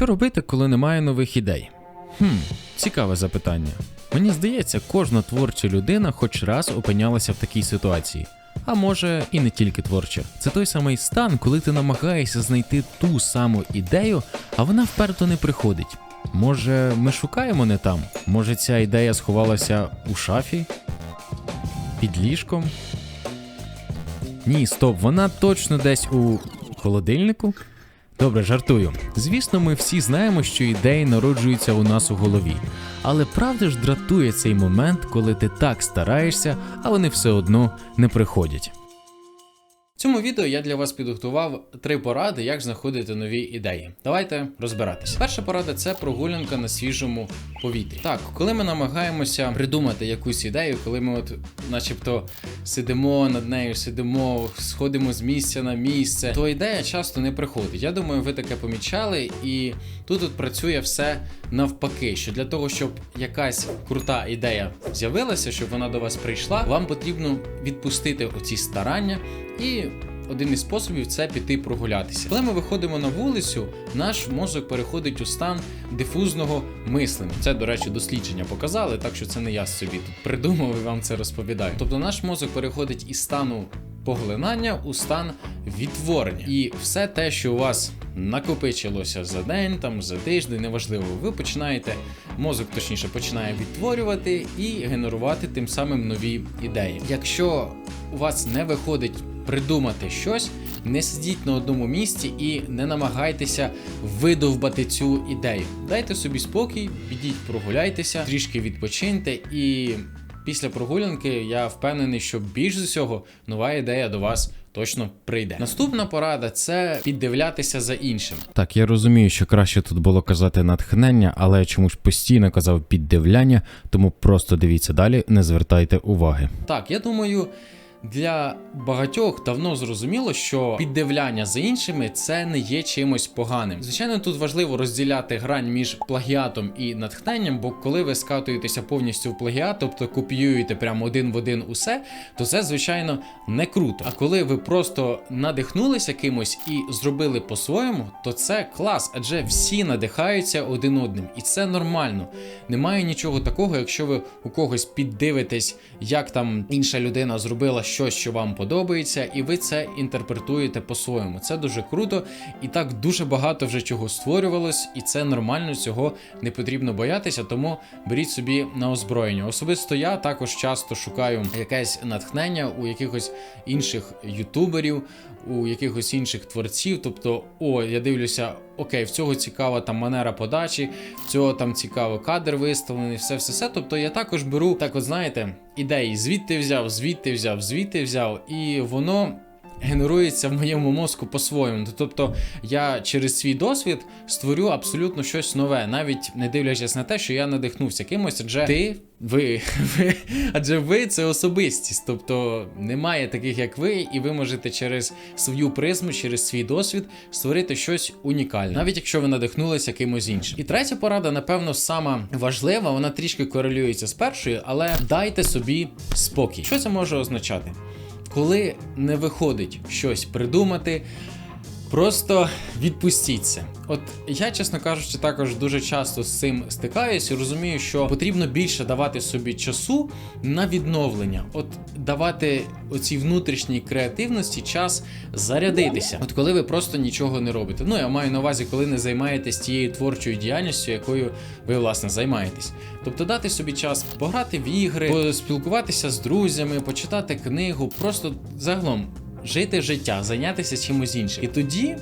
Що робити, коли немає нових ідей? Хм, цікаве запитання. Мені здається, кожна творча людина хоч раз опинялася в такій ситуації. А може і не тільки творча. Це той самий стан, коли ти намагаєшся знайти ту саму ідею, а вона вперто не приходить. Може, ми шукаємо не там? Може, ця ідея сховалася у шафі? Під ліжком? Ні, стоп, вона точно десь у холодильнику. Добре, жартую. Звісно, ми всі знаємо, що ідеї народжуються у нас у голові. Але правда ж дратує цей момент, коли ти так стараєшся, а вони все одно не приходять. Цьому відео я для вас підготував три поради, як знаходити нові ідеї. Давайте розбиратися. Перша порада це прогулянка на свіжому повітрі. Так, коли ми намагаємося придумати якусь ідею, коли ми от, начебто, сидимо над нею, сидимо, сходимо з місця на місце, то ідея часто не приходить. Я думаю, ви таке помічали, і тут от працює все навпаки. Що для того, щоб якась крута ідея з'явилася, щоб вона до вас прийшла, вам потрібно відпустити оці старання і. Один із способів це піти прогулятися. Коли ми виходимо на вулицю, наш мозок переходить у стан дифузного мислення. Це, до речі, дослідження показали, так що це не я собі тут придумав і вам це розповідаю. Тобто наш мозок переходить із стану поглинання у стан відтворення. І все те, що у вас накопичилося за день, там за тиждень, неважливо, ви починаєте, мозок точніше починає відтворювати і генерувати тим самим нові ідеї. Якщо у вас не виходить придумати щось, не сидіть на одному місці і не намагайтеся видовбати цю ідею. Дайте собі спокій, підіть прогуляйтеся, трішки відпочиньте і. Після прогулянки я впевнений, що більш з усього нова ідея до вас точно прийде. Наступна порада це піддивлятися за іншим. Так, я розумію, що краще тут було казати натхнення, але я чомусь постійно казав піддивляння, тому просто дивіться далі, не звертайте уваги. Так, я думаю. Для багатьох давно зрозуміло, що піддивляння за іншими це не є чимось поганим. Звичайно, тут важливо розділяти грань між плагіатом і натхненням, бо коли ви скатуєтеся повністю в плагіат, тобто копіюєте прямо один в один усе, то це звичайно не круто. А коли ви просто надихнулися кимось і зробили по-своєму, то це клас, адже всі надихаються один одним, і це нормально. Немає нічого такого, якщо ви у когось піддивитесь, як там інша людина зробила щось, що вам подобається, і ви це інтерпретуєте по-своєму. Це дуже круто, і так дуже багато вже чого створювалось, і це нормально, цього не потрібно боятися, тому беріть собі на озброєння. Особисто я також часто шукаю якесь натхнення у якихось інших ютуберів, у якихось інших творців. Тобто, о, я дивлюся, окей, в цього цікава там манера подачі, в цього там цікаво кадр виставлений, все, все, все. Тобто я також беру, так от знаєте, ідеї звідти взяв, звідти взяв, звідти взяв, і воно. Генерується в моєму мозку по-своєму. Тобто я через свій досвід створю абсолютно щось нове, навіть не дивлячись на те, що я надихнувся кимось, адже ти, ви, ви, адже ви це особистість. Тобто немає таких, як ви, і ви можете через свою призму, через свій досвід створити щось унікальне, навіть якщо ви надихнулися кимось іншим. І третя порада, напевно, сама важлива, вона трішки корелюється з першою, але дайте собі спокій. Що це може означати? Коли не виходить щось придумати, просто відпустіться. От я, чесно кажучи, також дуже часто з цим стикаюсь і розумію, що потрібно більше давати собі часу на відновлення, от давати оцій внутрішній креативності час зарядитися. От коли ви просто нічого не робите. Ну я маю на увазі, коли не займаєтесь тією творчою діяльністю, якою ви власне займаєтесь. Тобто дати собі час пограти в ігри, поспілкуватися з друзями, почитати книгу, просто загалом жити життя, зайнятися чимось іншим. І тоді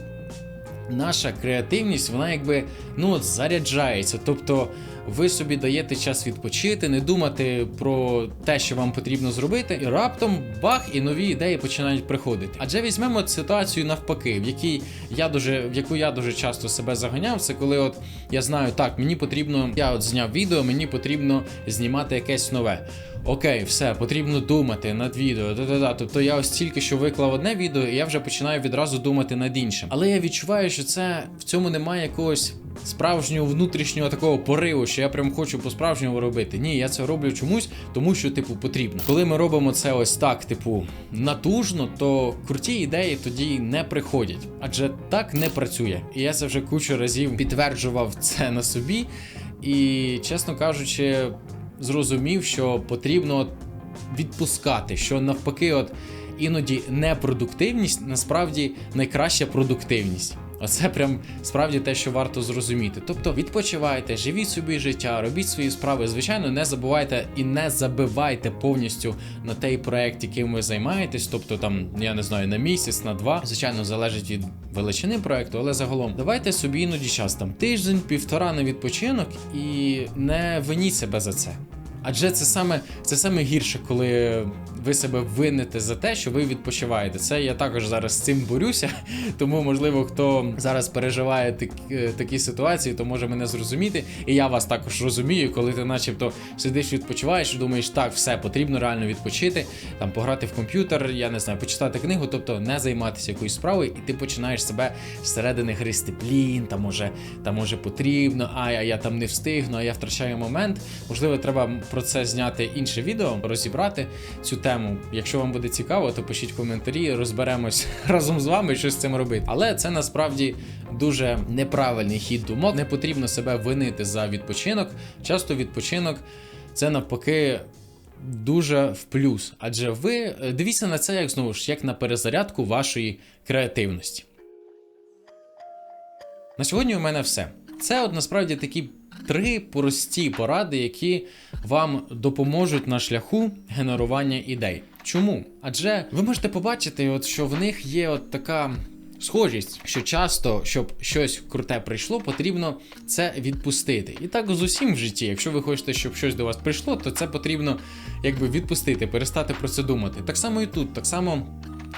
наша креативність, вона якби ну заряджається. Тобто ви собі даєте час відпочити, не думати про те, що вам потрібно зробити, і раптом бах, і нові ідеї починають приходити. Адже візьмемо ситуацію навпаки, в якій я дуже в яку я дуже часто себе заганяв. Це коли от я знаю, так мені потрібно, я от зняв відео, мені потрібно знімати якесь нове. Окей, все, потрібно думати над відео. Да-да-да. Тобто я ось тільки що виклав одне відео, і я вже починаю відразу думати над іншим. Але я відчуваю, що це в цьому немає якогось справжнього внутрішнього такого пориву, що я прям хочу по-справжньому робити. Ні, я це роблю чомусь, тому що, типу, потрібно. Коли ми робимо це ось так, типу, натужно, то круті ідеї тоді не приходять. Адже так не працює. І я це вже кучу разів підтверджував це на собі. І, чесно кажучи, зрозумів, що потрібно відпускати, що навпаки, от іноді непродуктивність насправді найкраща продуктивність. Оце прям справді те, що варто зрозуміти. Тобто відпочивайте, живіть собі життя, робіть свої справи. Звичайно, не забувайте і не забивайте повністю на той проект, яким ви займаєтесь. Тобто, там, я не знаю, на місяць, на два. Звичайно, залежить від величини проекту, але загалом давайте собі іноді час там тиждень, півтора на відпочинок і не виніть себе за це. Адже це саме це саме гірше, коли ви себе винете за те, що ви відпочиваєте. Це я також зараз з цим борюся. Тому, можливо, хто зараз переживає так, е, такі ситуації, то може мене зрозуміти. І я вас також розумію, коли ти, начебто, сидиш, відпочиваєш думаєш, так, все потрібно реально відпочити, там пограти в комп'ютер, я не знаю, почитати книгу, тобто не займатися якоюсь справою, і ти починаєш себе зсередини гристи. Блін, там може, там може потрібно, а я, я там не встигну, а я втрачаю момент. Можливо, треба про це зняти інше відео, розібрати цю тему. Якщо вам буде цікаво, то пишіть коментарі, розберемось разом з вами, що з цим робити. Але це насправді дуже неправильний хід думок. Не потрібно себе винити за відпочинок. Часто відпочинок це навпаки. Дуже в плюс, адже ви е, дивіться на це як знову ж як на перезарядку вашої креативності. На сьогодні у мене все. Це от насправді такі три прості поради, які вам допоможуть на шляху генерування ідей. Чому? Адже ви можете побачити, от, що в них є от така схожість, що часто, щоб щось круте прийшло, потрібно це відпустити. І так з усім в житті. Якщо ви хочете, щоб щось до вас прийшло, то це потрібно якби відпустити, перестати про це думати. Так само і тут, так само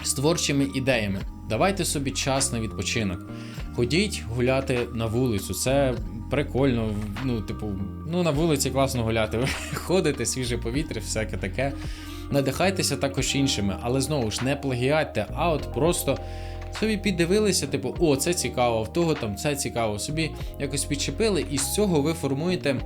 з творчими ідеями. Давайте собі час на відпочинок. Ходіть гуляти на вулицю. Це прикольно. Ну, типу, ну на вулиці класно гуляти. Ви ходите, свіже повітря, всяке таке. Надихайтеся також іншими, але знову ж не плагіатьте, а от просто собі піддивилися, типу, о, це цікаво, в того там це цікаво. Собі якось підчепили, і з цього ви формуєте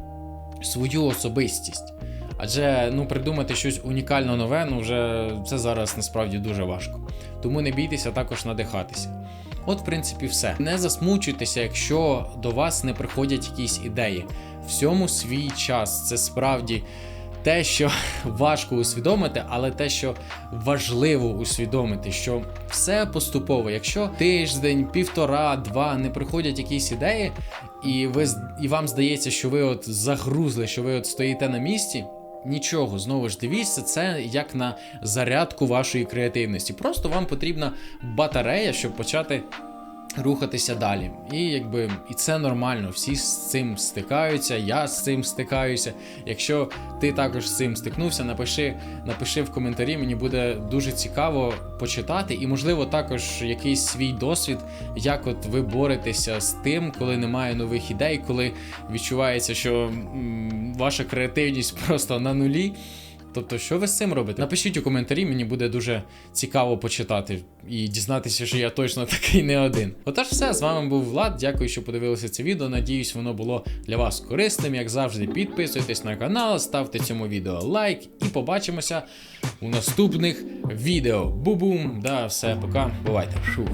свою особистість. Адже ну придумати щось унікально нове, ну вже це зараз насправді дуже важко. Тому не бійтеся також надихатися. От, в принципі, все. Не засмучуйтеся, якщо до вас не приходять якісь ідеї. Всьому свій час. Це справді те, що важко усвідомити, але те, що важливо усвідомити, що все поступово. Якщо тиждень, півтора, два не приходять якісь ідеї, і ви і вам здається, що ви от загрузли, що ви от стоїте на місці. Нічого, знову ж дивіться, це як на зарядку вашої креативності. Просто вам потрібна батарея, щоб почати рухатися далі. І якби і це нормально, всі з цим стикаються, я з цим стикаюся. Якщо ти також з цим стикнувся, напиши, напиши в коментарі, мені буде дуже цікаво почитати, і можливо також якийсь свій досвід, як от ви боретеся з тим, коли немає нових ідей, коли відчувається, що ваша креативність просто на нулі. Тобто, що ви з цим робите? Напишіть у коментарі, мені буде дуже цікаво почитати і дізнатися, що я точно такий не один. Отож, все, з вами був Влад. Дякую, що подивилися це відео. Надіюсь, воно було для вас корисним. Як завжди, підписуйтесь на канал, ставте цьому відео лайк і побачимося у наступних відео. Бу-бум! Да, все, пока. Бувайте. Фух.